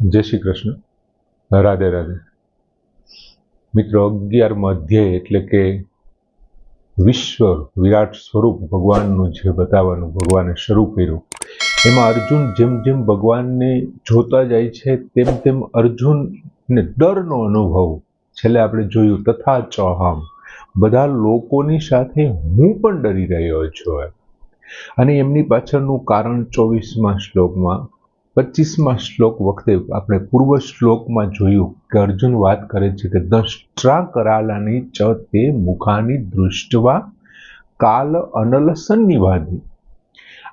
જય શ્રી કૃષ્ણ. રાધે રાધે. મિત્રો, અગિયાર અધ્યાય એટલે કે વિશ્વ વિરાટ સ્વરૂપ ભગવાનનું જે બતાવવાનું, ભગવાને શરૂ કર્યું. એમાં અર્જુન જેમ જેમ ભગવાનને જોતા જાય છે, તેમ તેમ અર્જુનને ડરનો અનુભવ છેલ્લે આપણે જોયું, તથા ચૌહામ. બધા લોકોની સાથે હું પણ ડરી રહ્યો છું. અને એમની પાછળનું કારણ ચોવીસમાં શ્લોકમાં પચીસમાં શ્લોક વખતે આપણે પૂર્વ શ્લોકમાં જોયું કે અર્જુન વાત કરે છે કે દષ્ટ્રા કરાલાની ચ તે મુખાની દૃષ્ટવા કાલ અનલ સન્નિવાદી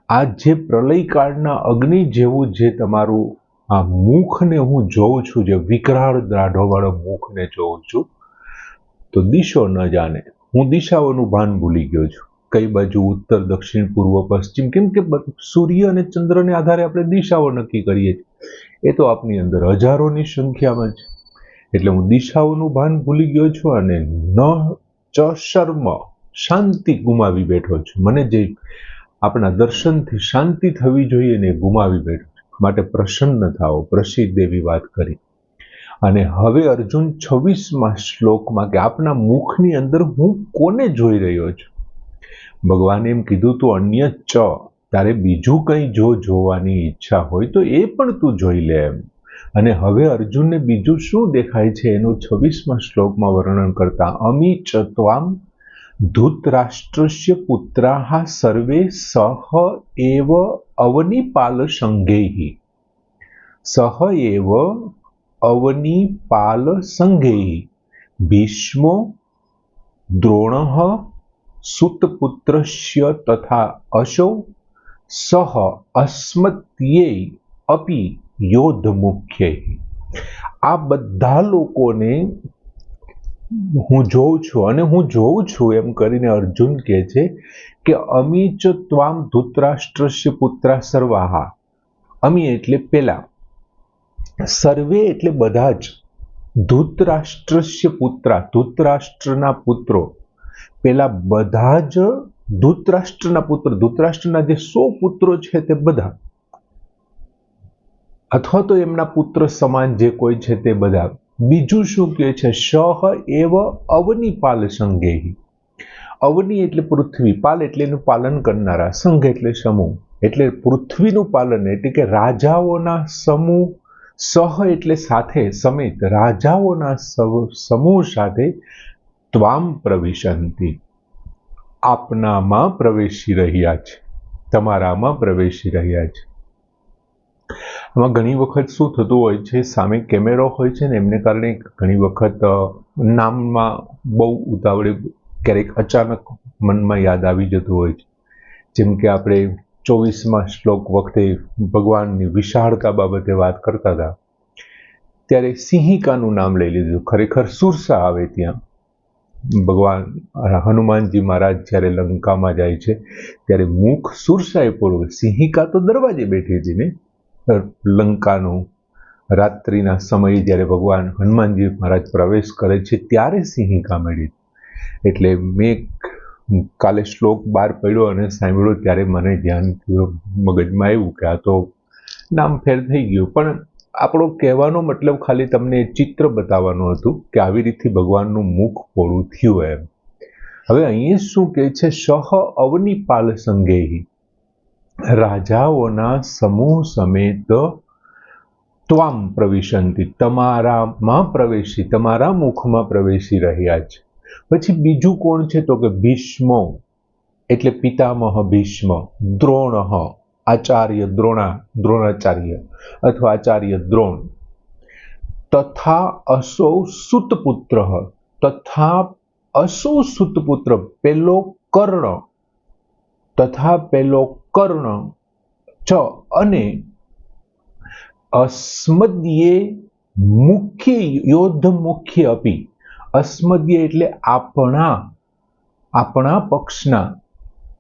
આ જે પ્રલયકાળના અગ્નિ જેવું જે તમારું આ મુખને હું જોઉં છું, જે વિકરાળ દાઢોવાળો મુખને જોઉં છું, તો દિશો ન જાણે. હું દિશાઓનું ભાન ભૂલી ગયો છું. કઈ બાજુ ઉત્તર, દક્ષિણ, પૂર્વ, પશ્ચિમ, કેમ કે સૂર્ય અને ચંદ્રને આધારે આપણે દિશાઓ નક્કી કરીએ છીએ. એ તો આપની અંદર હજારોની સંખ્યામાં છે. એટલે હું દિશાઓનું ભાન ભૂલી ગયો છું અને ન ચ શાંતિ ગુમાવી બેઠો છું. મને જે આપણા દર્શનથી શાંતિ થવી જોઈએ ને ગુમાવી બેઠો માટે પ્રસન્ન થાઓ, પ્રસિદ્ધ એવી વાત કરી. અને હવે અર્જુન છવ્વીસમાં શ્લોકમાં કે આપના મુખની અંદર હું કોને જોઈ રહ્યો છું? ભગવાને એમ કીધું, તું અન્ય ચ તારે બીજું કંઈ જો જોવાની ઈચ્છા હોય તો એ પણ તું જોઈ લે એમ. અને હવે અર્જુનને બીજું શું દેખાય છે એનું છવ્વીસમાં શ્લોકમાં વર્ણન કરતા, અમી ચત્વામ ત્વામ ધૂતરાષ્ટ્રસ્ય પુત્રાહ સર્વે સહ એવ અવનિપાલ સંઘેહી સહ એવ અવનિપાલ સંઘેહી ભીષ્મો દ્રોણઃ સુતપુત્રસ્ય તથા અશૌ સહ અસ્મત્યે અપી યોધ મુખ્ય આ બધા લોકોને હું જોઉં છું અને હું જોઉં છું એમ કરીને અર્જુન કહે છે કે અમી ચ ત્વામ ધૂતરાષ્ટ્રસ્ય પુત્રા સર્વાહા. અમી એટલે પેલા. સર્વે એટલે બધા જ. ધૂતરાષ્ટ્રસ્ય પુત્રા. ધૂતરાષ્ટ્રના પુત્રો. પેલા બધા જ ધૂતરાષ્ટ્રના પુત્ર, ધૂતરાષ્ટ્રના જે સો પુત્રો છે તે બધા, અથવા તો એમના પુત્ર સમાન જે કોઈ છે તે બધા. બીજું શું કહે છે? શહ એવ અવની પાલ સંઘેહી અવની એટલે પૃથ્વી, પાલ એટલે એનું પાલન કરનારા, સંઘ એટલે સમૂહ. એટલે પૃથ્વીનું પાલન, એટલે કે રાજાઓના સમૂહ સહ એટલે સાથે, સમેત રાજાઓના સમૂહ સાથે ત્વામ પ્રવેશંતિ. આપનામાં પ્રવેશી રહ્યા છે. તમારામાં પ્રવેશી રહ્યા છે. આમાં ઘણી વખત શું થતું હોય છે? સામે કેમેરો હોય છે ને, એમને કારણે ઘણી વખત નામમાં બહુ ઉતાવળે ક્યારેક અચાનક મનમાં યાદ આવી જતું હોય છે. જેમ કે આપણે ચોવીસમાં શ્લોક વખતે ભગવાનની વિશાળતા બાબતે વાત કરતા હતા. ત્યારે સિંહિકાનું નામ લઈ લીધું. ખરેખર સુરસા આવે ત્યાં. ભગવાન હનુમાનજી મહારાજ જ્યારે લંકામાં જાય છે, ત્યારે મુખ સુરસાએ પોળવું સિંહિકા તો દરવાજે બેઠી હતી ને. લંકાનું રાત્રિના સમયે જ્યારે ભગવાન હનુમાનજી મહારાજ પ્રવેશ કરે છે, ત્યારે સિંહિકા મળી. એટલે મેં કાલે શ્લોક બહાર પડ્યો અને સાંભળ્યો, ત્યારે મને ધ્યાન મગજમાં આવ્યું કે આ તો નામ ફેર થઈ ગયું. પણ આપણો કહેવાનો મતલબ ખાલી તમને ચિત્ર બતાવવાનું હતું કે આવી રીતે ભગવાનનું મુખ પોળું થયું એમ. હવે અહીંયા શું કહે છે? સહ અવનિપાલ સંગેહી. રાજાઓના સમૂહ સમેત ત્વામ પ્રવેશંતી. તમારામાં પ્રવેશી, તમારા મુખમાં પ્રવેશી રહ્યા છે. પછી બીજું કોણ છે? તો કે ભીષ્મો. એટલે પિતામહ ભીષ્મ દ્રોણ આચાર્ય દ્રોણા, દ્રોણાચાર્ય અથવા આચાર્ય દ્રોણ. તથા અસૌ સુતપુત્ર, તથા અસૌ સુતપુત્ર પેલો કર્ણ, તથા પેલો કર્ણ ચ અને અસ્મદ્યે મુખ્ય યોદ્ધ મુખ્ય અપી. અસ્મદ્ય એટલે આપણા આપણા પક્ષના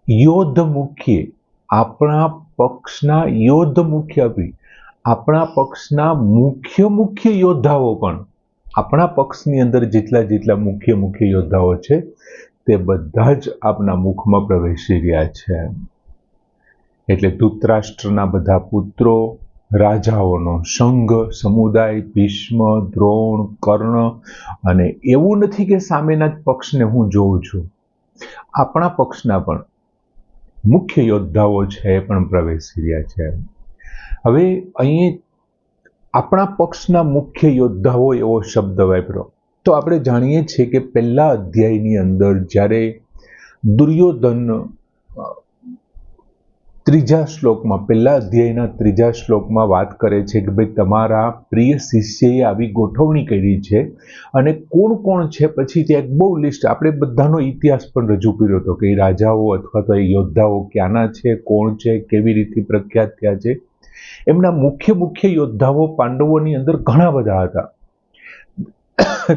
યોદ્ધ મુખ્ય. આપણા પક્ષના યોદ્ધ મુખ્ય બી. આપણા પક્ષના મુખ્ય મુખ્ય યોદ્ધાઓ પણ. આપણા પક્ષની અંદર જેટલા જેટલા મુખ્ય મુખ્ય યોદ્ધાઓ છે, તે બધા જ આપના મુખમાં પ્રવેશી રહ્યા છે. એટલે ધૃતરાષ્ટ્રના બધા પુત્રો, રાજાઓનો સંઘ, સમુદાય, ભીષ્મ, દ્રોણ, કર્ણ અને એવું નથી કે સામેના જ પક્ષને હું જોઉં છું. આપણા પક્ષના પણ મુખ્ય યોદ્ધાઓ છે પણ પ્રવેશી રહ્યા છે. હવે અહીં આપણા પક્ષના મુખ્ય યોદ્ધાઓ એવો શબ્દ વાપર્યો તો આપણે જાણીએ છીએ કે પહેલા અધ્યાયની અંદર જ્યારે દુર્યોધન ત્રીજા શ્લોકમાં, પહેલા અધ્યાયના ત્રીજા શ્લોકમાં વાત કરે છે કે ભાઈ, તમારા પ્રિય શિષ્યએ આવી ગોઠવણી કરી છે અને કોણ કોણ છે? પછી ત્યાં એક બહુ લિસ્ટ, આપણે બધાનો ઇતિહાસ પણ રજૂ કર્યો હતો કે રાજાઓ અથવા તો એ યોદ્ધાઓ ક્યાંના છે, કોણ છે, કેવી રીતે પ્રખ્યાત થયા છે. એમના મુખ્ય મુખ્ય યોદ્ધાઓ પાંડવોની અંદર ઘણા બધા હતા.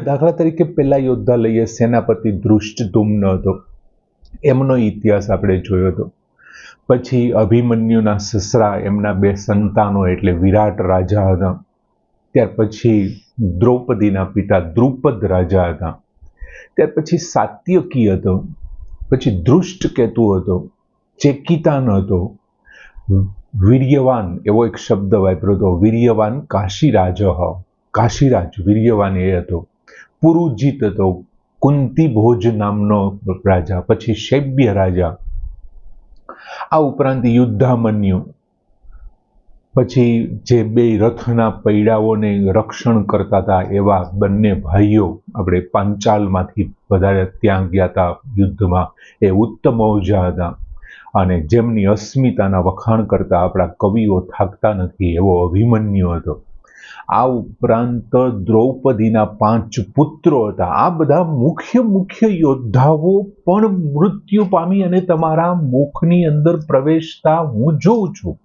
દાખલા તરીકે પહેલા યોદ્ધા લઈએ, સેનાપતિ ધૃષ્ટધુમ્ન હતો. એમનો ઇતિહાસ આપણે જોયો હતો. પછી અભિમન્યુના સસરા, એમના બે સંતાનો એટલે વિરાટ રાજા હતા. ત્યાર પછી દ્રૌપદીના પિતા દ્રુપદ રાજા હતા. ત્યાર પછી સાત્યકી હતો. પછી ધૃષ્ટ કેતુ હતો. ચેકિતાન હતો. વીર્યવાન, એવો એક શબ્દ વાપર્યો હતો, વીર્યવાન કાશીરાજ કાશીરાજ વીર્યવાન એ હતો. પુરુજીત હતો. કુંતી ભોજ નામનો રાજા, પછી શૈબ્ય રાજા. આ ઉપરાંત યુદ્ધામન્યુ. પછી જે બે રથના પૈડાઓને રક્ષણ કરતા હતા એવા બંને ભાઈઓ આપણે પાંચાલમાંથી વધારે ત્યાં ગયા હતા યુદ્ધમાં. એ ઉત્તમ ઓજા હતા. અને જેમની અસ્મિતાના વખાણ કરતા આપણા કવિઓ થાકતા નથી એવો અભિમન્યુ હતો. આ ઉપરાંત દ્રૌપદીના પાંચ પુત્રો હતા. આ બધા મુખ્ય મુખ્ય યોદ્ધાઓ પણ મૃત્યુ પામી અને તમારા મુખની અંદર પ્રવેશતા હું જોઉં છું.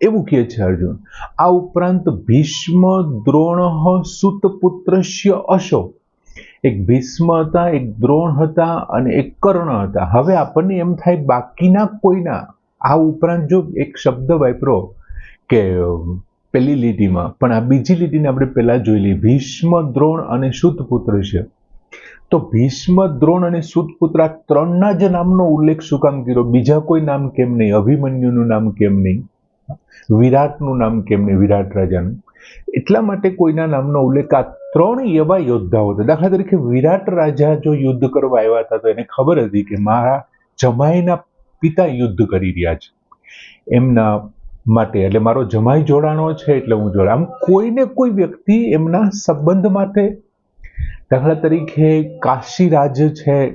એવું કહે છે અર્જુન. આ ઉપરાંત ભીષ્મ દ્રોણ સુતપુત્રશ્ય અશો એક ભીષ્મ હતા, એક દ્રોણ હતા અને એક કર્ણ હતા. હવે આપણને એમ થાય બાકીના કોઈના? આ ઉપરાંત જો એક શબ્દ વાપરો કે પહેલી લીટીમાં. પણ આ બીજી લીટીને આપણે પહેલાં જોઈ લઈએ. ભીષ્મ, દ્રોણ અને સુતપુત્ર છે. તો ભીષ્મ, દ્રોણ અને સુતપુત્ર આ ત્રણના જ નામનો ઉલ્લેખ શું કામ કર્યો? બીજા કોઈ નામ કેમ નહીં? અભિમન્યુનું નામ કેમ નહીં? વિરાટનું નામ કેમ નહીં? વિરાટ રાજાનું. એટલા માટે કોઈના નામનો ઉલ્લેખ આ ત્રણ એવા યોદ્ધાઓ હતા. દાખલા તરીકે વિરાટ રાજા જો યુદ્ધ કરવા આવ્યા હતા, તો એને ખબર હતી કે મારા જમાઈના પિતા યુદ્ધ કરી રહ્યા છે. એમના માટે. એટલે મારો જમાઈ જોડાણો છે એટલે હું જોડાણ આમ કોઈને કોઈ વ્યક્તિ એમના સંબંધ માટે દાખલા તરીકે કાશીરાજ છે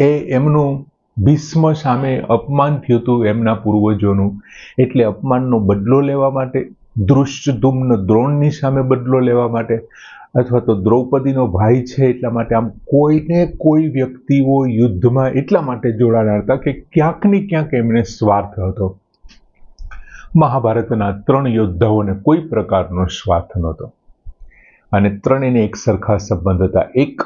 એ એમનું ભીષ્મ સામે અપમાન થયું હતું એમના પૂર્વજોનું. એટલે અપમાનનો બદલો લેવા માટે, દૃષ્ટધુમ્ન દ્રોણની સામે બદલો લેવા માટે, અથવા તો દ્રૌપદીનો ભાઈ છે એટલા માટે, આમ કોઈને કોઈ વ્યક્તિઓ યુદ્ધમાં એટલા માટે જોડાણા હતા કે ક્યાંક ને ક્યાંક એમને સ્વાર્થ હતો. મહાભારતના ત્રણ યોદ્ધાઓને કોઈ પ્રકારનો સ્વાર્થ નહોતો. અને ત્રણેયને એક સરખા સંબંધ હતા. એક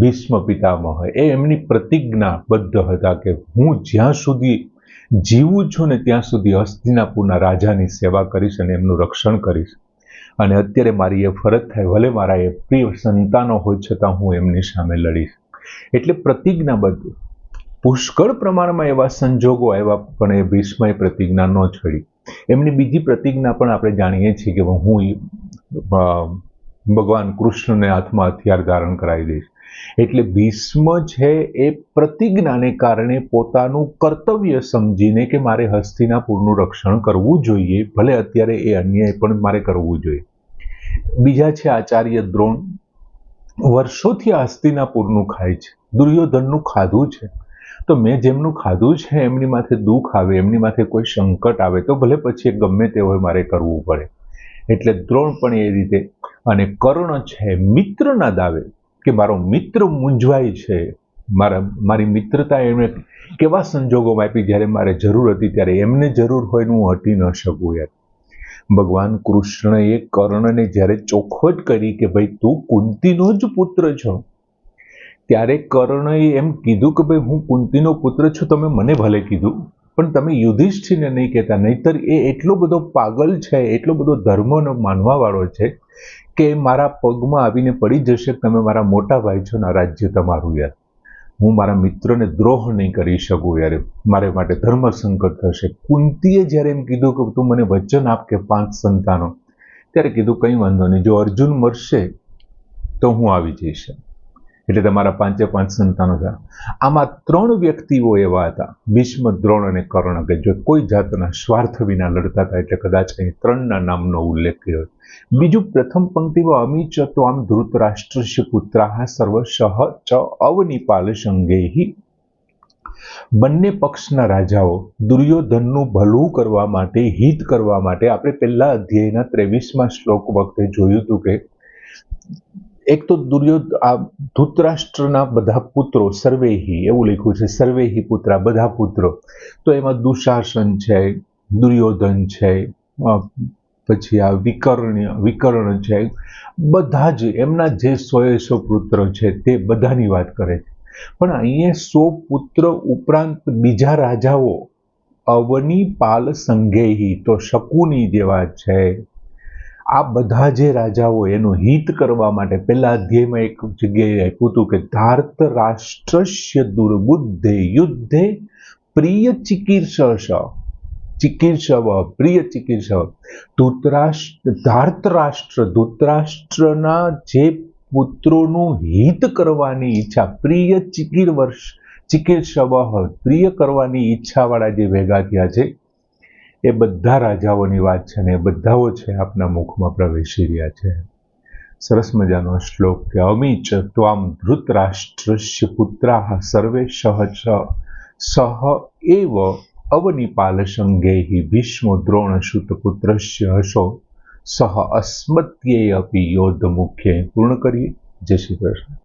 ભીષ્મ પિતામહ. એ એમની પ્રતિજ્ઞાબદ્ધ હતા કે હું જ્યાં સુધી જીવું છું ને ત્યાં સુધી હસ્તિનાપુરના રાજાની સેવા કરીશ અને એમનું રક્ષણ કરીશ. અને અત્યારે મારી એ ફરજ થાય, ભલે મારા એ પ્રિય સંતાનો હોય છતાં હું એમની સામે લડીશ. એટલે પ્રતિજ્ઞાબદ્ધ પુષ્કળ પ્રમાણમાં એવા સંજોગો આવ્યા, પણ એ ભીષ્મએ પ્રતિજ્ઞા ન છડી. એમની બીજી પ્રતિજ્ઞા પણ આપણે જાણીએ છીએ કે હું ભગવાન કૃષ્ણને હાથમાં હથિયાર ધારણ કરાવી દઈશ. એટલે ભીષ્મ છે એ પ્રતિજ્ઞાને કારણે પોતાનું કર્તવ્ય સમજીને કે મારે હસ્તિનાપુરનું રક્ષણ કરવું જોઈએ, ભલે અત્યારે એ અન્યાય પણ મારે કરવું જોઈએ. બીજા છે આચાર્ય દ્રોણ. વર્ષોથી હસ્તિનાપુરનું ખાય છે. દુર્યોધનનું ખાધું છે. તો મેં જેમનું ખાધું છે એમની માથે દુઃખ આવે, એમની માથે કોઈ સંકટ આવે, તો ભલે પછી ગમે તે હોય મારે કરવું પડે. એટલે દ્રોણ પણ એ રીતે. અને કર્ણ છે, મિત્રના દાવે કે મારો મિત્ર મૂંઝવાય છે. મારા, મારી મિત્રતા એમણે કેવા સંજોગોમાં આપી જ્યારે મારે જરૂર હતી, ત્યારે એમને જરૂર હોય હું હટી ન શકું યાર. ભગવાન કૃષ્ણએ કર્ણને જ્યારે ચોખવટ કરી કે ભાઈ તું કુંતીનો જ પુત્ર છો ત્યારે કર્ણએ એમ કીધું કે ભાઈ, હું કુંતીનો પુત્ર છું, તમે મને ભલે કીધું, પણ તમે યુધિષ્ઠિરને નહીં કહેતા. નહીતર એ એટલો બધો પાગલ છે, એટલો બધો ધર્મનો માનવાવાળો છે, કે મારા પગમાં આવીને પડી જશે. તમે મારા મોટા ભાઈ છો ના રાજ્ય તમારું યાર. હું મારા મિત્રને દ્રોહ નહીં કરી શકું યાર. મારે માટે ધર્મ સંકટ થશે. કુંતીએ જ્યારે એમ કીધું કે તું મને વચન આપ કે પાંચ સંતાનો, ત્યારે કીધું, કંઈ વાંધો નહીં. જો અર્જુન મરશે, તો હું આવી જઈશ. એટલે તમારા પાંચે પાંચ સંતાનો થયા. આમાં ત્રણ વ્યક્તિઓ એવા હતા, ભીષ્મ, દ્રોણ અને કર્ણ, કે જો કોઈ જાતના સ્વાર્થ વિના લડતા હતા, એટલે કદાચ અહીં ત્રણના નામનો ઉલ્લેખ કર્યો બીજું પ્રથમ પંક્તિમાં અમિચ તો આમ ધૃતરાષ્ટ્રસ્ય પુત્રાહ સર્વશઃ ચ અવનિપાલ સંગેહી. બંને પક્ષના રાજાઓ દુર્યોધનનું ભલું કરવા માટે, હિત કરવા માટે, આપણે પહેલા અધ્યાયના ત્રેવીસમાં શ્લોક વખતે જોયું હતું કે એક તો દુર્યોધ, આ ધૃતરાષ્ટ્રના બધા પુત્રો, સર્વેહી, એવું લખ્યું છે, સર્વેહી પુત્ર, બધા પુત્રો. તો એમાં દુશાસન છે, દુર્યોધન છે પછી આ વિકર્ણ વિકર્ણ છે, બધા જ, એમના જે સોએ સો પુત્ર છે તે બધાની વાત કરે છે. પણ અહીંયા સો પુત્ર ઉપરાંત બીજા રાજાઓ અવની પાલ સંઘેહી, તો શકુની જેવા છે આ બધા જે રાજાઓ એનું હિત કરવા માટે પહેલા અધ્યાયમાં એક જગ્યાએ આપ્યું હતું કે ધાર્ત રાષ્ટ્રસ્ય દુર્બુદ્ધે યુદ્ધે પ્રિય ચિકીર્ષ ચિકિત્સવ, પ્રિય ચિકિત્સવ. ધૂતરાષ્ટ્ર ધાર્તરાષ્ટ્ર ધૂતરાષ્ટ્રના જે પુત્રોનું હિત કરવાની ઈચ્છા, પ્રિય ચિકિર વર્ષ ચિકિત્સવ, પ્રિય કરવાની ઈચ્છાવાળા જે ભેગા થયા છે એ બધા રાજાઓની વાત છે ને એ બધાઓ છે આપના મુખમાં પ્રવેશી રહ્યા છે. સરસ મજાનો શ્લોક કે અમીચ ત્વામ ધૃતરાષ્ટ્રસ્ય પુત્રાહ સર્વે સહ સહ એવ અવનિપાલ સંગેહી ભીષ્મ દ્રોણ સુત પુત્રસ્ય હશો સહ અસ્મત્યે અપી યોદ્ધ મુખ્ય પૂર્ણ કરીએ. જય શ્રી કૃષ્ણ.